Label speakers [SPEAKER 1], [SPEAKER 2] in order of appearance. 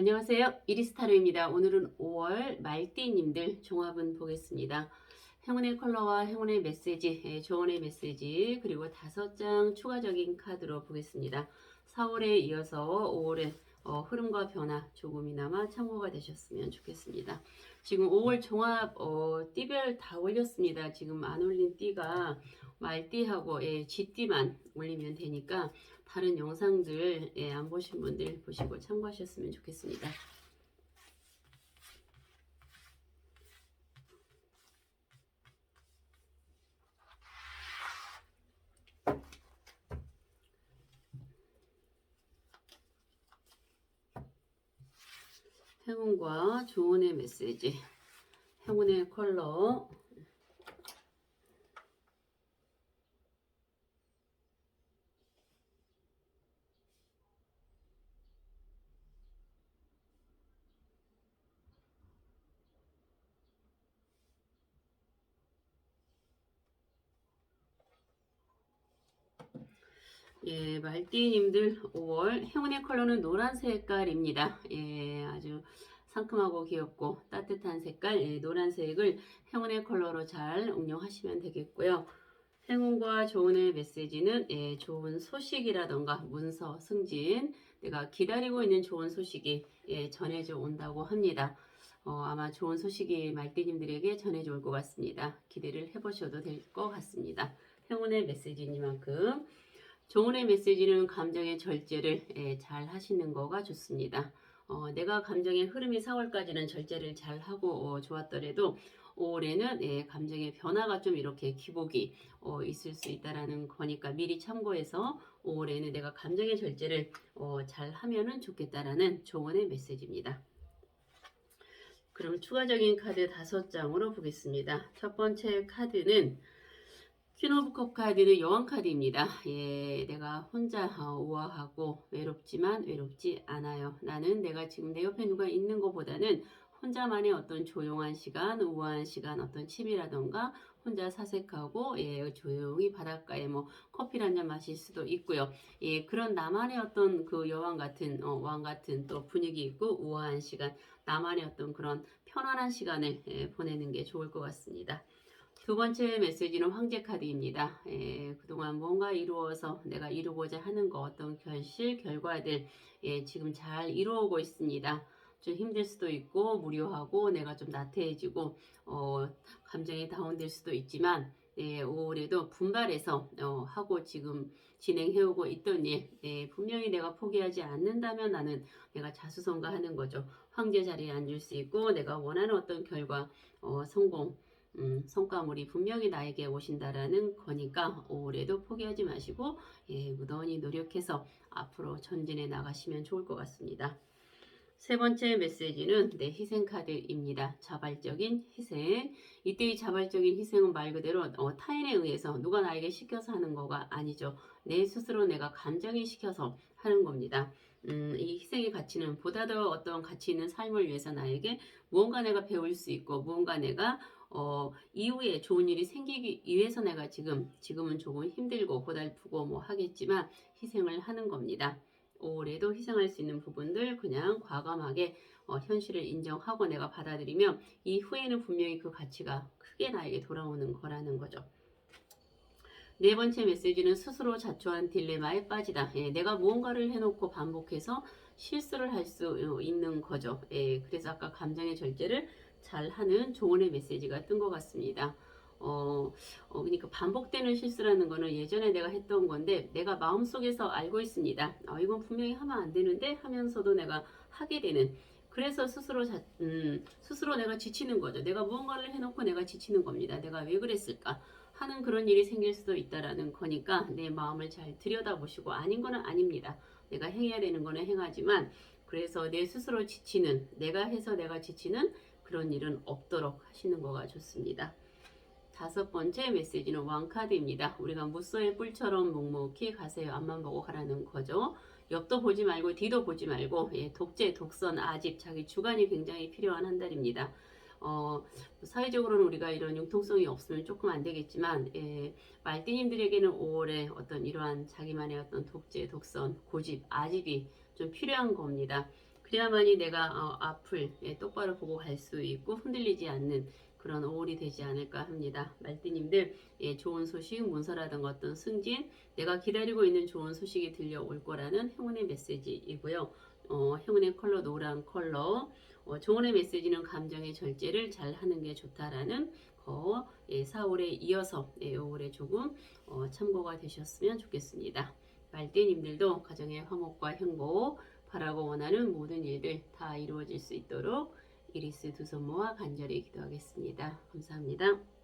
[SPEAKER 1] 안녕하세요. 이리스타로입니다. 오늘은 5월 말띠님들 종합은 보겠습니다. 행운의 컬러와 행운의 메시지, 예, 조언의 메시지, 그리고 다섯 장 추가적인 카드로 보겠습니다. 4월에 이어서 5월의 어, 흐름과 변화 조금이나마 참고가 되셨으면 좋겠습니다. 지금 5월 종합 어, 띠별 다 올렸습니다. 지금 안 올린 띠가 말띠하고 예, 쥐띠만 올리면 되니까 다른 영상들 예, 안 보신 분들 보시고 참고하셨으면 좋겠습니다. 행운과 조언의 메시지, 행운의 컬러, 예, 말띠님들 5월 행운의 컬러는 노란 색깔입니다. 예, 아주 상큼하고 귀엽고 따뜻한 색깔 예, 노란색을 행운의 컬러로 잘 응용하시면 되겠고요. 행운과 조언의 메시지는 예, 좋은 소식이라던가 문서 승진 내가 기다리고 있는 좋은 소식이 예, 전해져 온다고 합니다. 어, 아마 좋은 소식이 말띠님들에게 전해져 올 것 같습니다. 기대를 해보셔도 될 것 같습니다. 행운의 메시지니만큼 정원의 메시지는 감정의 절제를 예, 잘 하시는 거가 좋습니다. 어, 내가 감정의 흐름이 4월까지는 절제를 잘 하고 어, 좋았더라도 5월에는 예, 감정의 변화가 좀 이렇게 기복이 어, 있을 수 있다라는 거니까 미리 참고해서 5월에는 내가 감정의 절제를 어, 잘 하면은 좋겠다라는 조언의 메시지입니다. 그럼 추가적인 카드 다섯 장으로 보겠습니다. 첫 번째 카드는 퀸 오브 컵 카드는 여왕 카드입니다. 예, 내가 혼자 어, 우아하고 외롭지만 외롭지 않아요. 나는 내가 지금 내 옆에 누가 있는 것보다는 혼자만의 어떤 조용한 시간, 우아한 시간, 어떤 취미라던가 혼자 사색하고 예, 조용히 바닷가에 뭐 커피를 한 잔 마실 수도 있고요. 예, 그런 나만의 어떤 그 여왕 같은 어, 왕 같은 또 분위기 있고 우아한 시간, 나만의 어떤 그런 편안한 시간을 예, 보내는 게 좋을 것 같습니다. 두 번째 메시지는 황제 카드입니다. 예, 그동안 뭔가 이루어서 내가 이루고자 하는 거 어떤 결실, 결과들 예, 지금 잘 이루어오고 있습니다. 좀 힘들 수도 있고 무료하고 내가 좀 나태해지고 어, 감정이 다운될 수도 있지만 예, 올해도 분발해서 어, 하고 지금 진행해오고 있던 일 예, 분명히 내가 포기하지 않는다면 나는 내가 자수성가하는 거죠. 황제 자리에 앉을 수 있고 내가 원하는 어떤 결과 어, 성공 음, 성과물이 분명히 나에게 오신다라는 거니까 올해도 포기하지 마시고 예, 무던히 노력해서 앞으로 전진해 나가시면 좋을 것 같습니다. 세 번째 메시지는 내 희생 카드입니다. 자발적인 희생. 이때의 자발적인 희생은 말 그대로 어, 타인에 의해서 누가 나에게 시켜서 하는 거가 아니죠. 내 스스로 내가 감정이 시켜서 하는 겁니다. 음, 이 희생의 가치는 보다 더 어떤 가치 있는 삶을 위해서 나에게 무언가 내가 배울 수 있고 무언가 내가 어, 이후에 좋은 일이 생기기 위해서 내가 지금 지금은 조금 힘들고 고달프고 뭐 하겠지만 희생을 하는 겁니다. 올해도 희생할 수 있는 부분들 그냥 과감하게 어, 현실을 인정하고 내가 받아들이면 이후에는 분명히 그 가치가 크게 나에게 돌아오는 거라는 거죠. 네 번째 메시지는 스스로 자초한 딜레마에 빠지다. 예, 내가 무언가를 해놓고 반복해서 실수를 할 수 있는 거죠. 예, 그래서 아까 감정의 절제를 잘 하는 조언의 메시지가 뜬 것 같습니다. 어, 어, 그러니까 반복되는 실수라는 거는 예전에 내가 했던 건데 내가 마음속에서 알고 있습니다. 어, 이건 분명히 하면 안 되는데 하면서도 내가 하게 되는 그래서 스스로 자, 음, 스스로 내가 지치는 거죠. 내가 무언가를 해놓고 내가 지치는 겁니다. 내가 왜 그랬을까 하는 그런 일이 생길 수도 있다라는 거니까 내 마음을 잘 들여다보시고 아닌 거는 아닙니다. 내가 행해야 되는 거는 행하지만 그래서 내 스스로 지치는 내가 해서 내가 지치는 그런 일은 없도록 하시는 거가 좋습니다. 다섯 번째 메시지는 왕카드입니다. 우리가 무쏘의 뿔처럼 묵묵히 가세요. 앞만 보고 가라는 거죠. 옆도 보지 말고 뒤도 보지 말고 예, 독재, 독선, 아집, 자기 주관이 굉장히 필요한 한 달입니다. 어, 사회적으로는 우리가 이런 융통성이 없으면 조금 안 되겠지만 예, 말띠님들에게는 5월에 어떤 이러한 자기만의 어떤 독재, 독선, 고집, 아집이 좀 필요한 겁니다. 그래야만이 내가 어, 앞을 예, 똑바로 보고 갈 수 있고 흔들리지 않는 그런 5월이 되지 않을까 합니다. 말띠님들 예, 좋은 소식, 문서라든가 어떤 승진, 내가 기다리고 있는 좋은 소식이 들려올 거라는 행운의 메시지이고요. 어, 행운의 컬러 노란 컬러, 어, 좋은의 메시지는 감정의 절제를 잘 하는 게 좋다라는 거, 예, 4월에 이어서 예, 5월에 조금 어, 참고가 되셨으면 좋겠습니다. 말띠님들도 가정의 화목과 행복, 바라고 원하는 모든 일들 다 이루어질 수 있도록 이리스 두 손 모아 간절히 기도하겠습니다. 감사합니다.